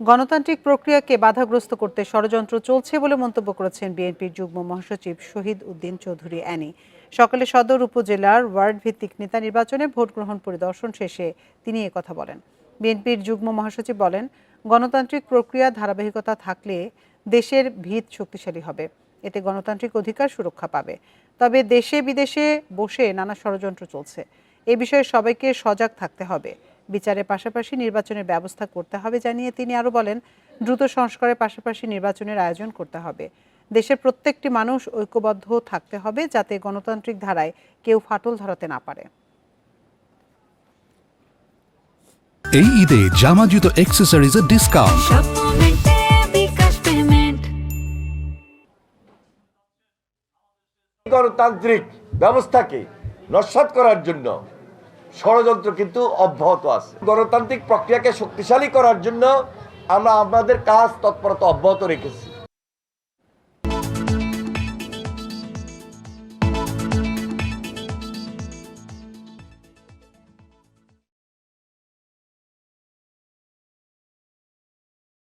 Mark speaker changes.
Speaker 1: গণতান্ত্রিক প্রক্রিয়াকে বাধাগ্রস্ত করতে ষড়যন্ত্র চলছে বলে মন্তব্য করেছেন বিএনপির যুগ্ম মহাসচিব শহীদ উদ্দিন চৌধুরী অ্যানি। সকালে সদর উপজেলার ওয়ার্ড ভিত্তিক নেতা নির্বাচনে ভোট গ্রহণ পরিদর্শন শেষে তিনি কথা বলেন। বিএনপির যুগ্ম মহাসচিব বলেন, গণতান্ত্রিক প্রক্রিয়া ধারাবাহিকতা থাকলে দেশের ভিত শক্তিশালী হবে। এতে গণতান্ত্রিক অধিকার সুরক্ষা পাবে। তবে দেশে বিদেশে বসে নানা ষড়যন্ত্র চলছে। এ বিষয়ে সবাইকে সজাগ থাকতে হবে। বিচারের পাশাপাশি নির্বাচনের ব্যবস্থা করতে হবে জানিয়ে তিনি আরও বলেন দ্রুত সংস্কারের পাশাপাশি নির্বাচনের আয়োজন করতে হবে। দেশের প্রত্যেকটি মানুষ ঐক্যবদ্ধ থাকতে হবে যাতে গণতান্ত্রিক ধারায় কেউ ফাটল ধরাতে না পারে।
Speaker 2: এই ঈদে জামা জুতো অ্যাক্সেসরিজের ডিসকাউন্ট
Speaker 3: গণতান্ত্রিক ব্যবস্থাকে নস্বাত করার জন্য ষড়যন্ত্র কিন্তু অব্যাহত আছে। গণতান্ত্রিক প্রক্রিয়াকে শক্তিশালী করার জন্য আমরা আমাদের কাজ তৎপরতা অব্যাহত রেখেছি।